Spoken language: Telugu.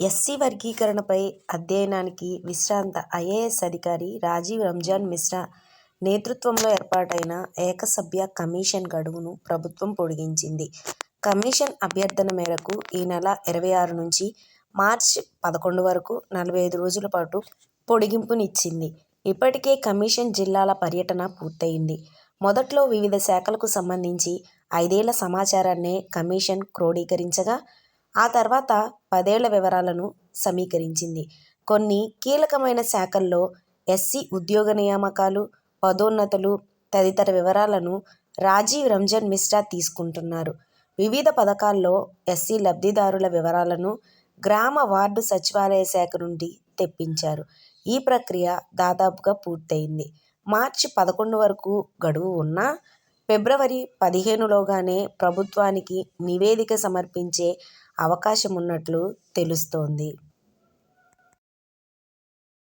ఎస్సీ వర్గీకరణపై అధ్యయనానికి విశ్రాంత ఐఏఎస్ అధికారి రాజీవ్ రంజాన్ మిశ్రా నేతృత్వంలో ఏర్పాటైన ఏకసభ్య కమిషన్ గడువును ప్రభుత్వం పొడిగించింది. కమిషన్ అభ్యర్థన మేరకు ఈ నెల ఇరవై ఆరు నుంచి మార్చి పదకొండు వరకు నలభై ఐదు రోజుల పాటు పొడిగింపునిచ్చింది. ఇప్పటికే కమిషన్ జిల్లాల పర్యటన పూర్తయింది. మొదట్లో వివిధ శాఖలకు సంబంధించి ఐదేళ్ళ సమాచారాన్నే కమిషన్ క్రోడీకరించగా, ఆ తర్వాత పదేళ్ళ వివరాలను సమీకరించింది. కొన్ని కీలకమైన శాఖల్లో ఎస్సీ ఉద్యోగ నియామకాలు, పదోన్నతులు తదితర వివరాలను రాజీవ్ రంజన్ మిశ్రా తీసుకుంటున్నారు. వివిధ పథకాల్లో ఎస్సీ లబ్ధిదారుల వివరాలను గ్రామ, వార్డు సచివాలయ శాఖ నుండి తెప్పించారు. ఈ ప్రక్రియ దాదాపుగా పూర్తయింది. మార్చి పదకొండు వరకు గడువు ఉన్నా, ఫిబ్రవరి పదిహేనులోగానే ప్రభుత్వానికి నివేదిక సమర్పించే అవకాశమున్నట్లు తెలుస్తోంది.